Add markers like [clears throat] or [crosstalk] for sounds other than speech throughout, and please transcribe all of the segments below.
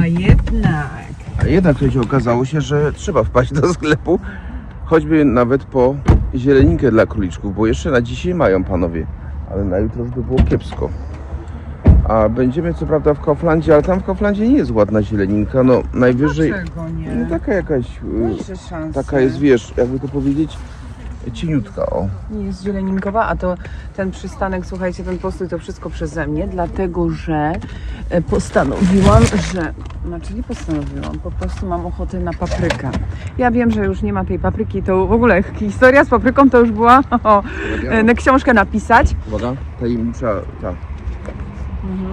A jednak. A jednak słuchajcie, okazało się, że trzeba wpaść do sklepu, choćby nawet po zieleninkę dla króliczków, bo jeszcze na dzisiaj mają panowie, ale na jutro już by było kiepsko. A będziemy co prawda w Kauflandzie, ale tam w Kauflandzie nie jest ładna zieleninka, no najwyżej Dlaczego nie? no, taka jakaś, y, szansę. taka jest wiesz, jakby to powiedzieć, cieniutka, o. Nie jest zieleninkowa, a to ten przystanek, słuchajcie, ten postój to wszystko przeze mnie, dlatego że e, postanowiłam, że. Znaczy nie postanowiłam, po prostu mam ochotę na paprykę. Ja wiem, że już nie ma tej papryki, to w ogóle historia z papryką to już była [laughs] o, e, na książkę napisać. Uwaga, tajemnicza,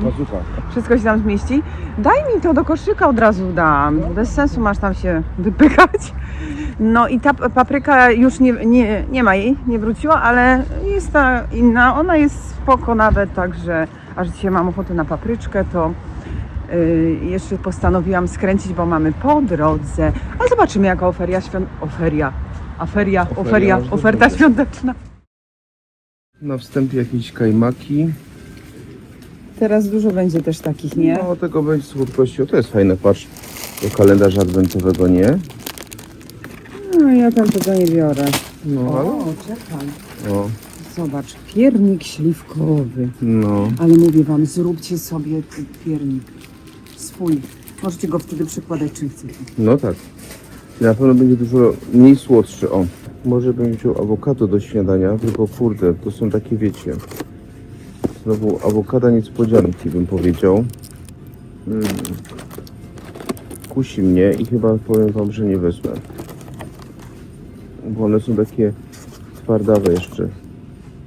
bazuka. Wszystko się tam zmieści. Daj mi to do koszyka od razu dam. Bez sensu masz tam się wypychać. No i ta papryka już nie, nie, nie ma jej, nie wróciła, ale jest ta inna. Ona jest spoko nawet, także aż dzisiaj mam ochotę na papryczkę, to yy, jeszcze postanowiłam skręcić, bo mamy po drodze. Ale zobaczymy jaka oferia świąt... Oferia. Aferia, oferia, oferta świąteczna. Na wstępie jakieś kajmaki. Teraz dużo będzie też takich, nie? No tego będzie słodkości, o to jest fajne, patrz, do kalendarza adwentowego, nie? No ja tam tego nie biorę. No, ale... O, czekaj. O, Zobacz, piernik śliwkowy. no. Ale mówię wam, zróbcie sobie ten piernik swój. Możecie go wtedy przykładać czym chcecie. No tak. Na pewno będzie dużo mniej słodszy. O, może bym wziął awokado do śniadania, tylko kurde, to są takie, wiecie, znowu awokada niespodzianki, bym powiedział. Mm. Kusi mnie i chyba powiem wam, że nie wezmę. Bo one są takie twardawe jeszcze.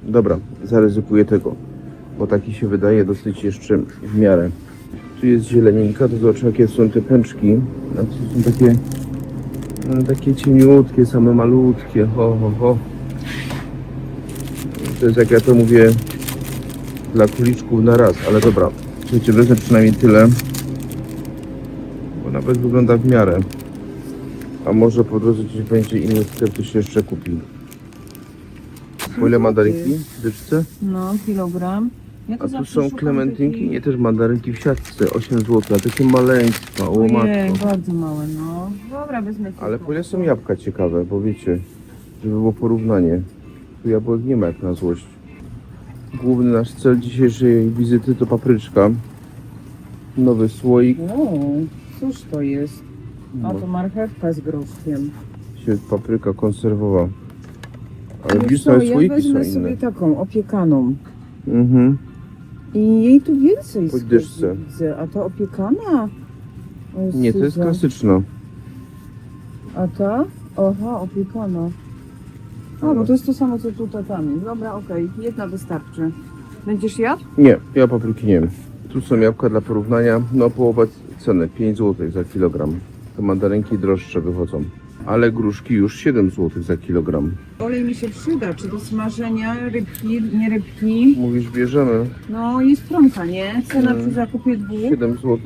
Dobra, zaryzykuję tego, bo taki się wydaje dosyć jeszcze w miarę. Tu jest zieleninka, to zobacz jakie są te pęczki. A tu są takie, no, takie cieniutkie, same malutkie. Ho, ho, ho. To jest jak ja to mówię dla kuliczków na raz, ale dobra. Słuchajcie, wezmę przynajmniej tyle. Bo nawet wygląda w miarę. A może po drodze gdzieś będzie inny sklep, to się jeszcze kupi. Po ile mandarynki w dyczce? No, kilogram. Ja to A tu zawsze są szukam klementynki, takich- nie też mandarynki w siatce, 8 zł, a takie maleństwa, o Ojej, matko. bardzo małe, no. Dobra, wezmę Ale po ile są jabłka ciekawe, bo wiecie, żeby było porównanie. Tu jabłek nie ma jak na złość. Główny nasz cel dzisiejszej wizyty to papryczka. Nowy słoik, O, cóż to jest? A no, to marchewka z groszkiem. się papryka konserwowa. Ale Wiesz widzisz, co, nawet ja słoiki są wezmę inne. sobie taką opiekaną. Mhm. I jej tu więcej Po dyszce. widzę. A to opiekana? O, Nie, to jest klasyczna. A ta? Oha, opiekana. A, bo to jest to samo co tu tatami. Dobra, okej, jedna wystarczy. Będziesz jadł? Nie, ja papryki nie wiem. Tu są jabłka dla porównania. No połowa ceny, 5 zł za kilogram. To mandarynki droższe wychodzą. Ale gruszki już 7 zł za kilogram. Olej mi się przyda, czy do smażenia rybki, nie rybki. Mówisz, bierzemy No, jest trąka, nie? Cena Mm. przy zakupie dwóch. 7 zł.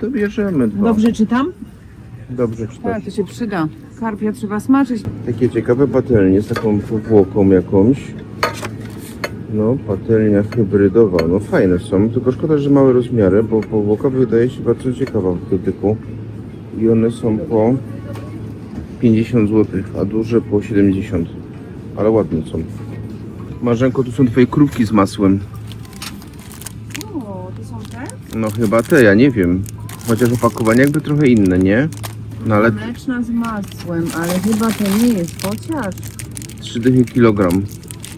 To bierzemy dwa. Dobrze czytam? Dobrze Tak, czytać. to się przyda. Karpia trzeba smażyć. Takie ciekawe patelnie z taką powłoką jakąś. No, patelnia hybrydowa. No fajne są, tylko szkoda, że małe rozmiary, bo powłoka wydaje się bardzo ciekawa w dotyku. I one są po 50 zł, a duże po 70. Ale ładne są. Marzenko, tu są twoje krówki z masłem. O, to są te? No chyba te, ja nie wiem. Chociaż opakowanie jakby trochę inne, nie? No ale Mleczna z masłem, ale chyba to nie jest chociaż. 3 dychy kilogram.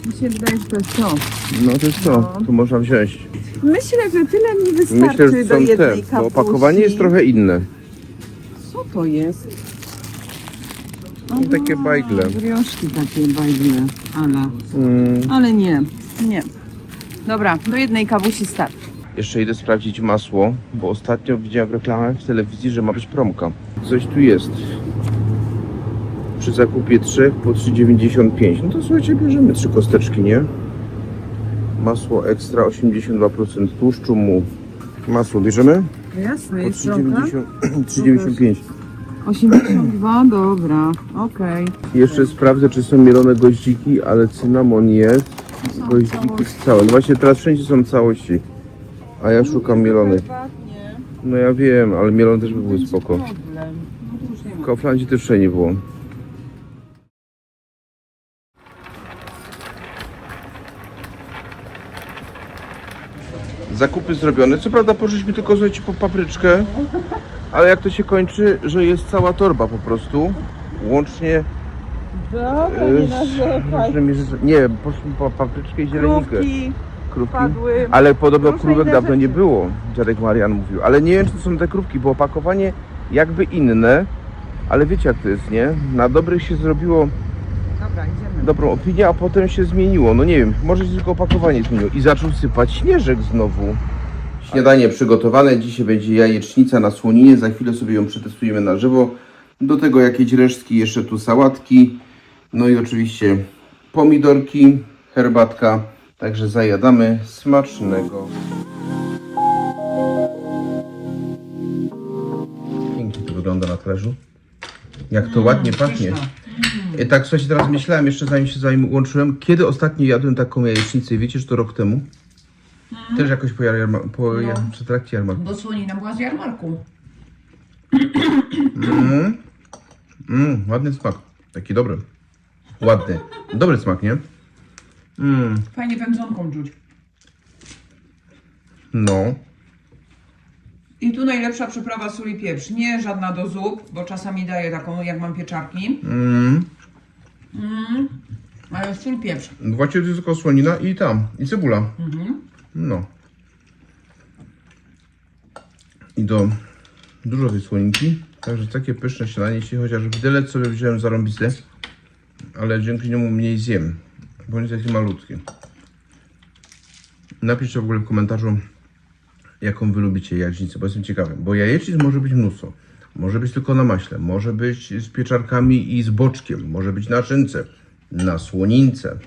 Mi się wydaje, że to jest to. No to jest to, No. to można wziąć. Myślę, że tyle mi wystarczy Myślę, że do są te, jednej bo opakowanie jest trochę inne. Co to jest? Takie bajgle. Brioszki takie bajgle, ale, Mm. ale nie, nie. Dobra, do jednej kawusi starczy. Jeszcze idę sprawdzić masło, bo ostatnio widziałem reklamę w telewizji, że ma być promka. Coś tu jest. Przy zakupie trzech po 3,95. No to słuchajcie, bierzemy trzy kosteczki, nie? Masło ekstra 82% tłuszczu mu. Masło bierzemy? Jasne, Po jest trąka. 3,90 3,95. 82, dobra, okej. Jeszcze sprawdzę, czy są mielone goździki, ale cynamon jest. Są Goździki całości. całe. No właśnie teraz wszędzie są całości. A ja szukam mielonych. Prywatnie. No ja wiem, ale mielone też by były spoko. Problem. No to już nie W ma. Kauflandzie też wszędzie nie było. Zakupy zrobione. Co prawda poszliśmy tylko słuchajcie po papryczkę, ale jak to się kończy, że jest cała torba po prostu, łącznie Dobra, e, nie z narzekaj. różnymi rzeczami. Nie, poszliśmy po papryczkę i zielenikę. Krówki Krówki. padły. Ale podobno Różne krówek inne dawno nie rzeczy. było, dziadek Marian mówił. Ale nie wiem, czy to są te krówki, bo opakowanie jakby inne, ale wiecie jak to jest, nie? Na dobrych się zrobiło Dobra, idziemy. dobrą opinię, a potem się zmieniło. No nie wiem, może się tylko opakowanie zmieniło. I zaczął sypać śnieżek znowu. Śniadanie przygotowane. Dzisiaj będzie jajecznica na słoninie. Za chwilę sobie ją przetestujemy na żywo. Do tego jakieś resztki, jeszcze tu sałatki. No i oczywiście pomidorki, herbatka. Także zajadamy smacznego. Pięknie to wygląda na talerzu. Jak to ładnie pachnie. I tak, słuchajcie, teraz myślałem jeszcze zanim się zanim łączyłem, kiedy ostatnio jadłem taką jajecznicę i wiecie, że to rok temu? Też jakoś po, jarma, po No. jar, przy trakcie jarmarku. Bo słonina była z jarmarku. Mm, mm, ładny smak. Taki dobry. Ładny. Dobry smak, nie? Mm, Fajnie wędzonką czuć. no. I tu najlepsza przyprawa sól i pieprz. Nie żadna do zup, bo czasami daję taką, jak mam pieczarki. Mm, Mm. Ale sól, pieprz. właśnie to jest tylko słonina i tam, i cebula. Mhm. No. I do dużo tej słoninki. Także takie pyszne śniadanie, jeśli chociaż widelec sobie wziąłem zarąbisty, ale dzięki niemu mniej zjem, bo jest taki malutki. Napiszcie w ogóle w komentarzu, jaką wy lubicie jajecznicę, bo jestem ciekawy. Bo jajecznic może być mnóstwo. Może być tylko na maśle, może być z pieczarkami i z boczkiem, może być na szynce, na słonince.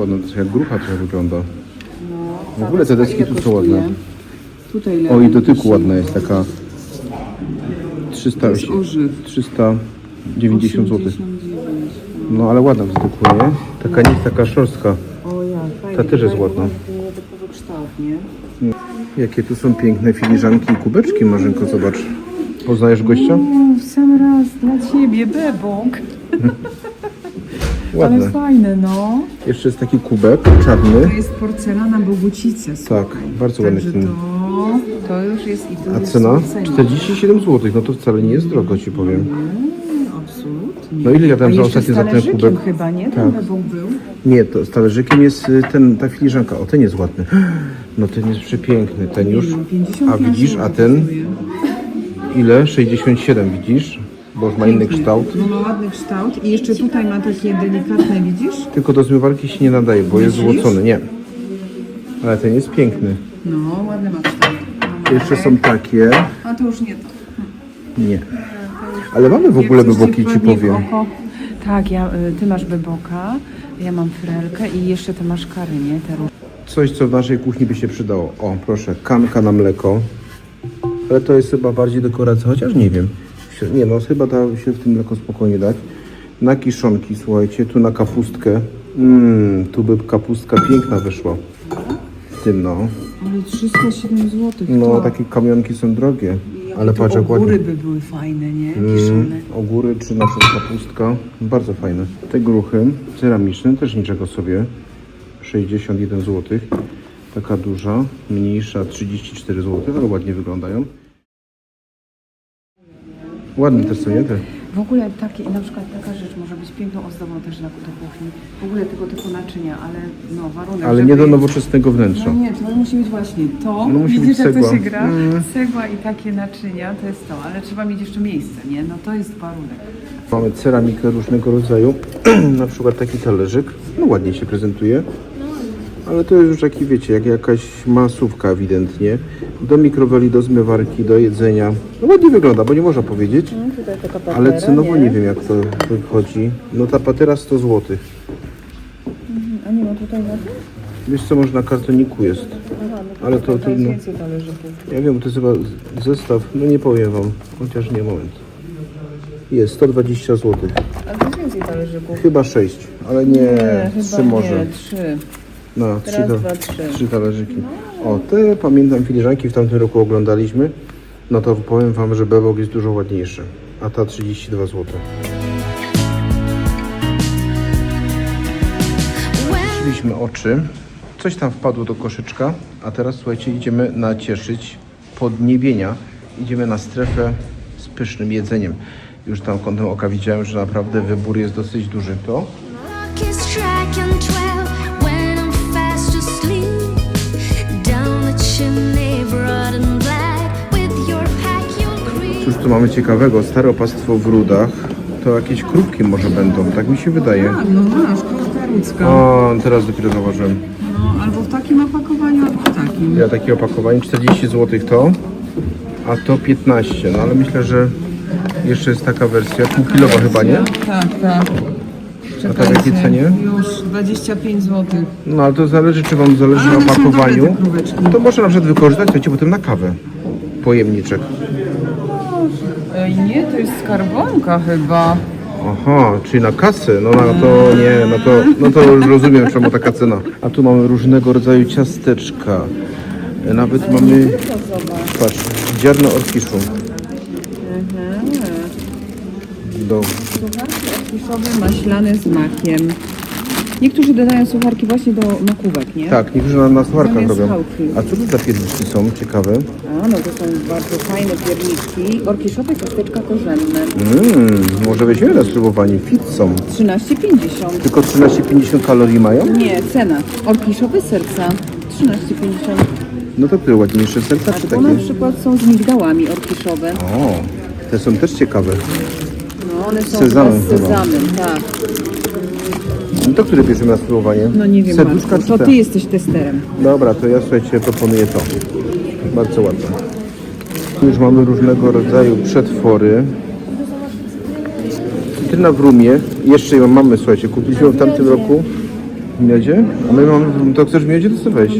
Mm, Bardzo ładna, to jak grucha trochę wygląda. W ogóle te deski tu są ładne. Tutaj O i dotyku ładna jest taka 300, orzew. 390 zł. No ale ładna w dotyku, nie? Taka nie jest taka szorstka. Ta też jest ładna. Jakie tu są piękne filiżanki i kubeczki, Marzenko, zobacz. Poznajesz gościa? O, w sam raz dla ciebie, bebok. [laughs] Ale Ładne. fajne, no. Jeszcze jest taki kubek czarny. To jest porcelana Bogucice, słuchaj. Tak, bardzo ładny Także ten. to, to już jest i to A jest cena? w cenie. 47 zł, no to wcale nie jest drogo, ci powiem. Mm, Absolutnie. No ile ja dałem A za jeszcze ostatnio z za ten talerzykiem kubek? chyba, nie? Tak. Ten bebok był. Nie, to z talerzykiem jest y, ten, ta filiżanka. O, ten jest ładny. [gasps] No ten jest przepiękny, ten już. No, 55 A widzisz, a ten ile? 67 widzisz? Bo już ma inny kształt. No ma ładny kształt i jeszcze tutaj ma takie delikatne, widzisz? Tylko do zmywarki się nie nadaje, bo jest złocony. Nie. Ale ten jest piękny. No, ładny ma kształt. No, Jeszcze są takie. A to już nie to. Nie. Ale mamy w ogóle Jak coś beboki, ci wpadnie w powiem. oko- Tak, ja, y, ty masz beboka, ja mam frelkę i jeszcze te masz kary, nie? Te róż- Coś, co w naszej kuchni by się przydało. O, proszę, kanka na mleko. Ale to jest chyba bardziej dekoracja, chociaż nie wiem. Nie no, chyba da się w tym mleko spokojnie dać. Na kiszonki, słuchajcie, tu na kapustkę. Mmm, tu by kapustka piękna wyszła. W tym no. Ale 307 zł. No, takie kamionki są drogie. Ale patrz jak ładnie. góry by były fajne, nie? Mm, Kiszone. ogóry czy na przykład kapustka. Bardzo fajne. Te gruchy ceramiczne, też niczego sobie. 61 zł. Taka duża, mniejsza 34 zł, ale ładnie wyglądają. Ładne też są, nie? W ogóle takie, na przykład taka rzecz może być piękną ozdobą też na do kuchni. W ogóle tego typu naczynia, ale no warunek, Ale nie do nowoczesnego wnętrza. No nie, to musi być właśnie to. No musi Widzisz, być jak to cegła. się gra? Mm. Cegła i takie naczynia, to jest to. Ale trzeba mieć jeszcze miejsce, nie? No to jest warunek. Mamy ceramikę różnego rodzaju. [clears throat] na przykład taki talerzyk. No ładnie się prezentuje. Ale to jest już taki, wiecie, jak jakaś masówka ewidentnie. Do mikroweli, do zmywarki, do jedzenia. No ładnie wygląda, bo nie można powiedzieć. No, tutaj taka patera, Ale cenowo nie wiem jak to wychodzi. No ta patera 100 zł. A nie ma tutaj tym? Wiesz co, może na kartoniku jest. Ale to trudno. więcej talerzyków. Ja wiem, to jest chyba z- zestaw, no nie powiem wam, chociaż nie, moment. Jest 120 zł. A to jest więcej talerzyków. Chyba 6, ale nie, chyba 3 może. nie, trzy. No, 3, Raz, ta, dwa, trzy. trzy talerzyki. O, te pamiętam filiżanki w tamtym roku oglądaliśmy. No to powiem wam, że bebok jest dużo ładniejszy. A ta 32 zł. Zaczęliśmy oczy. Coś tam wpadło do koszyczka, a teraz słuchajcie, idziemy nacieszyć podniebienia. Idziemy na strefę z pysznym jedzeniem. Już tam kątem oka widziałem, że naprawdę wybór jest dosyć duży. To is Cóż tu mamy ciekawego? Stare opactwo w rudach. To jakieś krupki może będą, tak mi się wydaje. No masz, kostka ludzka. O, teraz dopiero zauważyłem. No, albo w takim opakowaniu, albo w takim. Ja takie opakowanie 40 zł to, a to 15. No ale myślę, że jeszcze jest taka wersja półkilowa chyba, nie? Tak, tak. A w jakiej cenie? Już 25 zł. No ale to zależy, czy wam zależy Ale na są dobre opakowaniu. króweczki. To można na przykład wykorzystać, słuchajcie, potem na kawę. Pojemniczek. Ej, nie, to jest skarbonka chyba. Aha, czyli na kasę, no, no to nie, no to, no to już rozumiem czemu taka cena. A tu mamy różnego rodzaju ciasteczka. Nawet mamy, patrz, ziarno orkiszu. Do, Sucharki orkiszowe maślane z makiem. Niektórzy dodają sucharki właśnie do makówek, nie? tak, niektórzy na, na sucharkach Zamiast robią. chałki. A co to za pierniczki są? Ciekawe. A, no to są bardzo fajne pierniczki. Orkiszowe ciasteczka korzenne. Mmm, może weźmiemy na spróbowanie. Fit są. 13,50. Tylko 13,50 kalorii mają? Nie, cena. Orkiszowe serca. 13,50. No to które ładniejsze serca czy Albo na takie? przykład są z migdałami orkiszowe. O, te są też ciekawe. No, one są Sezamem z chyba. sezamem, tak. To które bierzemy na spróbowanie? No nie wiem, Serduszka Marku, czy to te? ty jesteś testerem. Dobra, to ja słuchajcie, proponuję to. Bardzo ładne. Tu już mamy różnego rodzaju przetwory. Cytryna w rumie. Jeszcze ją mamy, słuchajcie, kupiliśmy w tamtym roku w miodzie. A my mamy w rumie. To chcesz w miodzie, to weź.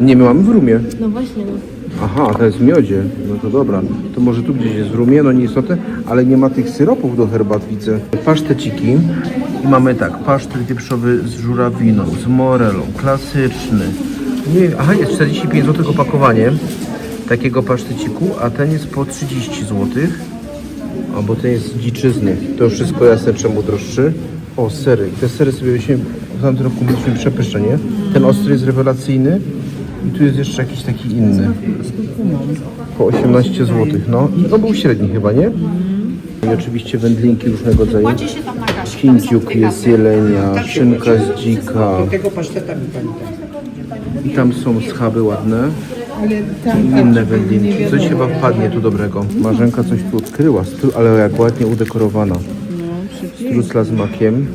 Nie, my mamy w rumie. No właśnie, no. Aha, to jest w miodzie. No to dobra. To może tu gdzieś jest w rumie, no nieistotne, ale nie ma tych syropów do herbat, widzę. Paszteciki. I mamy tak, pasztet wieprzowy z żurawiną, z morelą, klasyczny. Nie, aha, jest 45 zł opakowanie takiego paszteciku, a ten jest po 30 zł. A bo ten jest dziczyzny. To wszystko jasne czemu droższy. O, sery. Te sery sobie weźmiemy, w tamtym roku mieliśmy przepyszne, nie? Ten ostry jest rewelacyjny. I tu jest jeszcze jakiś taki inny. Po 18 zł, no. I to był średni chyba, nie? I oczywiście wędlinki różnego rodzaju. Kindziuk jest z jelenia, szynka z dzika. Tego paszteta mi pani da. I tam są schaby ładne. I inne wędlinki. Coś chyba wpadnie tu dobrego. Marzenka coś tu odkryła, ale jak ładnie udekorowana. Strusla z makiem,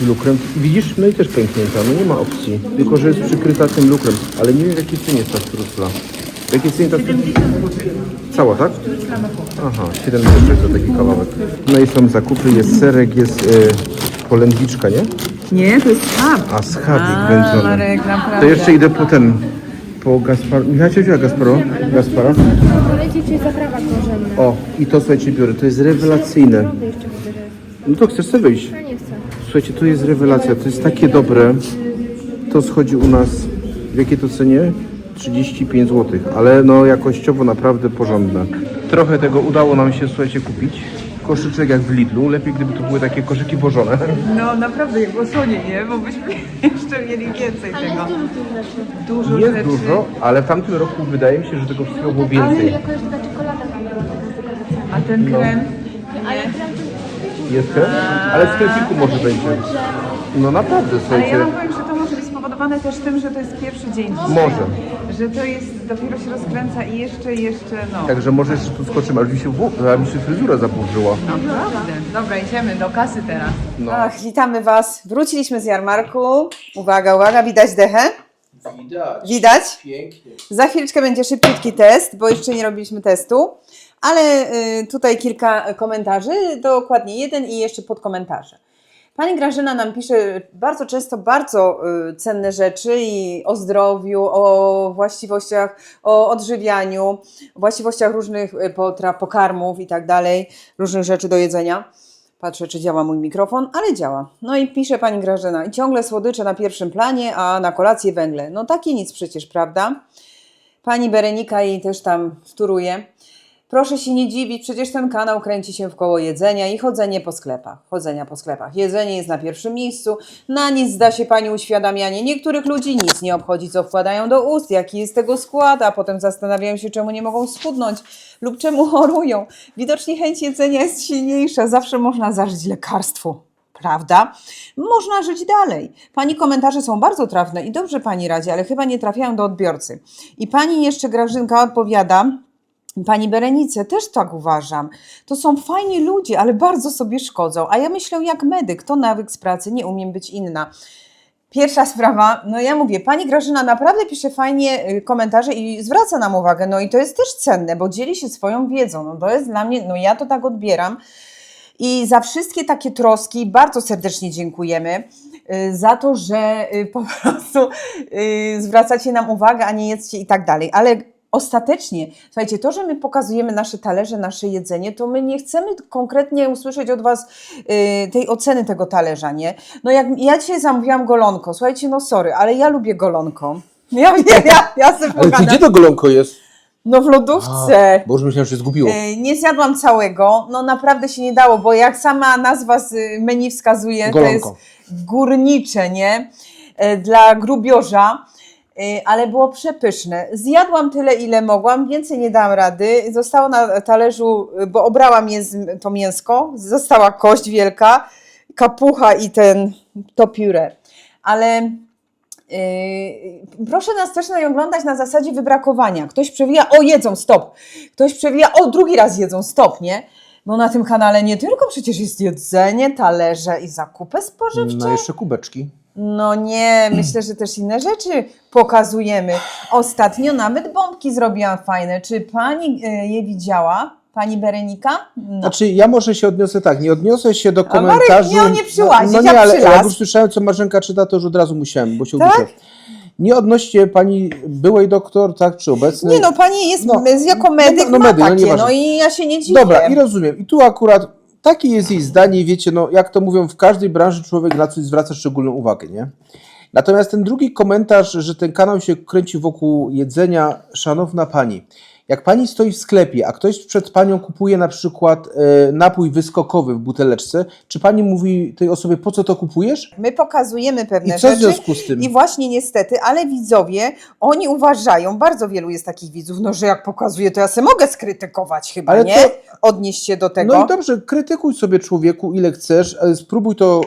z lukrem. Widzisz? No i też pęknięta, no nie ma opcji. Tylko, że jest przykryta tym lukrem. Ale nie wiem w jakiej cenie jest ta strusla. W jakiej cenie ta strusla? Cała, tak? Aha, 76 za taki kawałek. No i są zakupy, jest serek, jest y, polędwiczka, nie? Nie, to jest schab. A schabik wędzony. Marek, naprawdę. To jeszcze idę po ten, po Gaspar... Michał, wzięła Gasparo? Gaspara? Zaprawa korzenna? O, i to słuchajcie biorę, to jest rewelacyjne. No to chcesz sobie wyjść. Ja nie chcę. Słuchajcie, to jest rewelacja, to jest takie dobre. To schodzi u nas, w jakiej to cenie? 35 zł, ale no jakościowo naprawdę porządne. Trochę tego udało nam się, słuchajcie, kupić. Koszyczek jak w Lidlu, lepiej gdyby to były takie koszyki wożone. No naprawdę, jak osłonie, nie? Bo byśmy [laughs] jeszcze mieli więcej tego. Dużo Jest rzeczy. dużo, ale w tamtym roku wydaje mi się, że tego wszystkiego było Ale więcej. jakoś ta czekolada tam była taka z. A ten krem? Ale krem Jest? Ale w sklepiku może będzie. No naprawdę, Ale słuchajcie. ja wam powiem, że to może być spowodowane też tym, że to jest pierwszy dzień dzisiaj. Może. Że to jest, dopiero się rozkręca i jeszcze, jeszcze, no. Także może jeszcze tu skoczymy, aż mi się, aż mi się fryzura zaburzyła. Naprawdę. Dobra, idziemy do kasy teraz. No. Ach, witamy Was. Wróciliśmy z jarmarku. Uwaga, uwaga, widać dechę? Widać. Widać? Pięknie. Za chwileczkę będzie szybciutki test, bo jeszcze nie robiliśmy testu. Ale y, tutaj kilka komentarzy, dokładnie jeden i jeszcze podkomentarze. Pani Grażyna nam pisze bardzo często bardzo y, cenne rzeczy i o zdrowiu, o właściwościach, o odżywianiu, właściwościach różnych y, potraw, pokarmów i tak dalej, różnych rzeczy do jedzenia. Patrzę, czy działa mój mikrofon, ale działa. No i pisze pani Grażyna, i ciągle słodycze na pierwszym planie, a na kolację węgle. No takie nic przecież, prawda? Pani Berenika jej też tam wtóruje. Proszę się nie dziwić, przecież ten kanał kręci się w koło jedzenia i chodzenie po sklepach. Chodzenia po sklepach. Jedzenie jest na pierwszym miejscu. Na nic zda się pani uświadamianie. Niektórych ludzi nic nie obchodzi, co wkładają do ust, jaki jest tego skład, a potem zastanawiają się, czemu nie mogą schudnąć lub czemu [laughs] chorują. Widocznie chęć jedzenia jest silniejsza. Zawsze można zażyć lekarstwo. Prawda? Można żyć dalej. Pani komentarze są bardzo trafne i dobrze pani radzi, ale chyba nie trafiają do odbiorcy. I pani jeszcze Grażynka odpowiada, Pani Berenice, też tak uważam. To są fajni ludzie, ale bardzo sobie szkodzą. A ja myślę, jak medyk, to nawyk z pracy, nie umiem być inna. Pierwsza sprawa, no ja mówię, pani Grażyna naprawdę pisze fajnie y, komentarze i zwraca nam uwagę, no i to jest też cenne, bo dzieli się swoją wiedzą. No to jest dla mnie, no ja to tak odbieram. I za wszystkie takie troski bardzo serdecznie dziękujemy. y, Za to, że y, po [laughs] prostu zwracacie nam uwagę, a nie jedzcie i tak dalej. Ale ostatecznie, słuchajcie, to, że my pokazujemy nasze talerze, nasze jedzenie, to my nie chcemy konkretnie usłyszeć od Was y, tej oceny tego talerza, nie? No jak ja dzisiaj zamówiłam golonko, słuchajcie, no sorry, ale ja lubię golonko. Ja, ja, ja, ja sobie Ale pogadam. gdzie to golonko jest? No w lodówce. Bo już myślałem, że się zgubiło. E, Nie zjadłam całego, no naprawdę się nie dało, bo jak sama nazwa z menu wskazuje, to jest Golonko. górnicze, nie? E, Dla grubiorza, ale było przepyszne. Zjadłam tyle, ile mogłam, więcej nie dałam rady. Zostało na talerzu, bo obrałam to mięsko, została kość wielka, kapucha i ten, to pióre. Ale Yy, proszę nas też nie oglądać na zasadzie wybrakowania. Ktoś przewija, o jedzą, stop. Ktoś przewija, o drugi raz jedzą, stop, nie? Bo na tym kanale nie tylko przecież jest jedzenie, talerze i zakupy spożywcze. No jeszcze kubeczki. No nie, myślę, że też inne rzeczy pokazujemy. Ostatnio nawet bombki zrobiłam fajne. Czy pani y, je widziała? Pani Berenika? No. Znaczy, ja może się odniosę tak, nie odniosę się do Marek komentarzy. miał nie przyłazić, no, no nie, ale jak już słyszałem, co Marzenka czyta, to już od razu musiałem, bo się Tak? uduszę. Nie odnoście pani byłej doktor, tak, czy obecnej. Nie no, pani jest No, jako medyk, no, no ma medyk, no takie, nieważne. no i ja się nie dziwię. Dobra, i rozumiem. I tu akurat takie jest jej zdanie, wiecie, no jak to mówią, w każdej branży człowiek na coś zwraca szczególną uwagę, nie? Natomiast ten drugi komentarz, że ten kanał się kręci wokół jedzenia, szanowna pani, jak pani stoi w sklepie, a ktoś przed panią kupuje na przykład e, napój wyskokowy w buteleczce, czy pani mówi tej osobie, po co to kupujesz? My pokazujemy pewne I co w rzeczy. związku z tym? I właśnie niestety, ale widzowie, oni uważają, bardzo wielu jest takich widzów, no że jak pokazuję, to ja sobie mogę skrytykować chyba, Ale nie? to- Odnieść się do tego. No i dobrze, krytykuj sobie człowieku ile chcesz, ale spróbuj to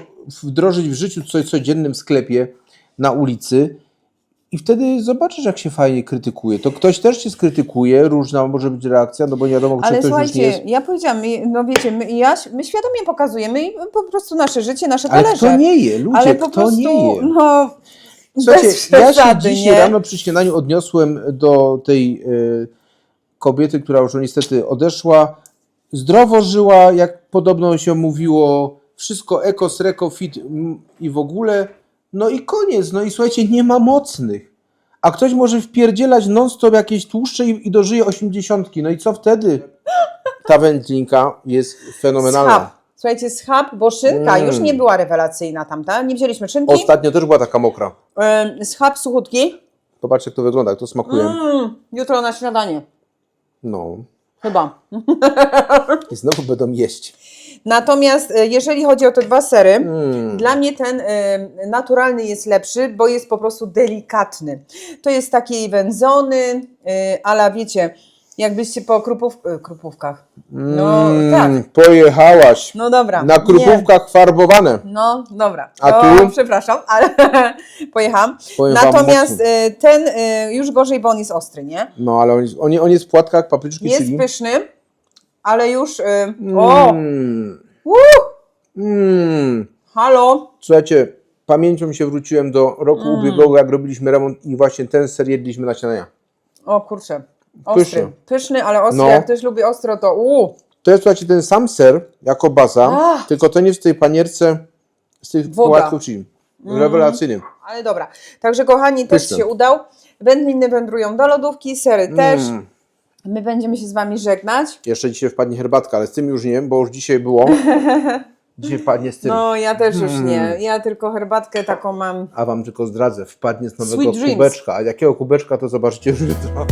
wdrożyć w życiu co codziennym w sklepie, na ulicy i wtedy zobaczysz, jak się fajnie krytykuje. To ktoś też się skrytykuje, różna może być reakcja, no bo nie wiadomo, czy Ale ktoś już nie słuchajcie, jest. ja powiedziałam, no wiecie, my, ja, my świadomie pokazujemy i po prostu nasze życie, nasze Ale talerze. kto nie je? Ludzie, Ale po kto prostu, nie je? no, Słuchajcie, bez ja się dzisiaj nie? rano przy śniadaniu odniosłem do tej y, kobiety, która już niestety odeszła. Zdrowo żyła, jak podobno się mówiło, wszystko eko, sreko, fit i w ogóle. No i koniec. No i słuchajcie, nie ma mocnych. A ktoś może wpierdzielać non-stop jakieś tłuszcze i, i dożyje 80. No i co wtedy? Ta wędlinka jest fenomenalna. Schab. Słuchajcie, schab, bo szynka Mm. już nie była rewelacyjna tamta, nie wzięliśmy szynki. Ostatnio też była taka mokra. Ym, schab suchutki. Popatrzcie, jak to wygląda, jak to smakuje. Mm, jutro na śniadanie, No. Chyba. I znowu będą jeść. Natomiast y, jeżeli chodzi o te dwa sery, Mm. Dla mnie ten y, naturalny jest lepszy, bo jest po prostu delikatny. To jest taki wędzony, y, ale wiecie, Jakbyście po krupów, y, krupówkach. No tak. Mm, Pojechałaś. No dobra. Na Nie. krupówkach farbowane. No dobra. A to, tu? Przepraszam, [laughs] ale pojechałam. Powiem wam Natomiast mocno. y, ten y, już gorzej, bo on jest ostry, nie? No, ale on jest, on, on jest w płatkach papryczki Jest chili. pyszny, ale już. Y, o! Mm, Woo! mm. Halo! Słuchajcie, pamięcią się wróciłem do roku Mm. ubiegłego, jak robiliśmy remont i właśnie ten ser jedliśmy na śniadania. O kurczę. Ostry. Pyszny. Pyszny, ale ostry. No. Jak ktoś lubi ostro, to uuu. To jest słuchajcie ten sam ser jako baza, Ach. tylko ten jest w tej panierce z tych Woda. Mm. płatków chili. Rewelacyjny. Ale dobra. Także kochani, też się udał. Wędliny wędrują do lodówki, sery też. Mm. My będziemy się z Wami żegnać. Jeszcze dzisiaj wpadnie herbatka, ale z tym już nie, bo już dzisiaj było. [laughs] Dzisiaj wpadnie z tym. No, ja też już Mm. nie. Ja tylko herbatkę taką mam. A wam tylko zdradzę, wpadnie z nowego Sweet dreams. kubeczka. A jakiego kubeczka to zobaczycie już [laughs] jutro.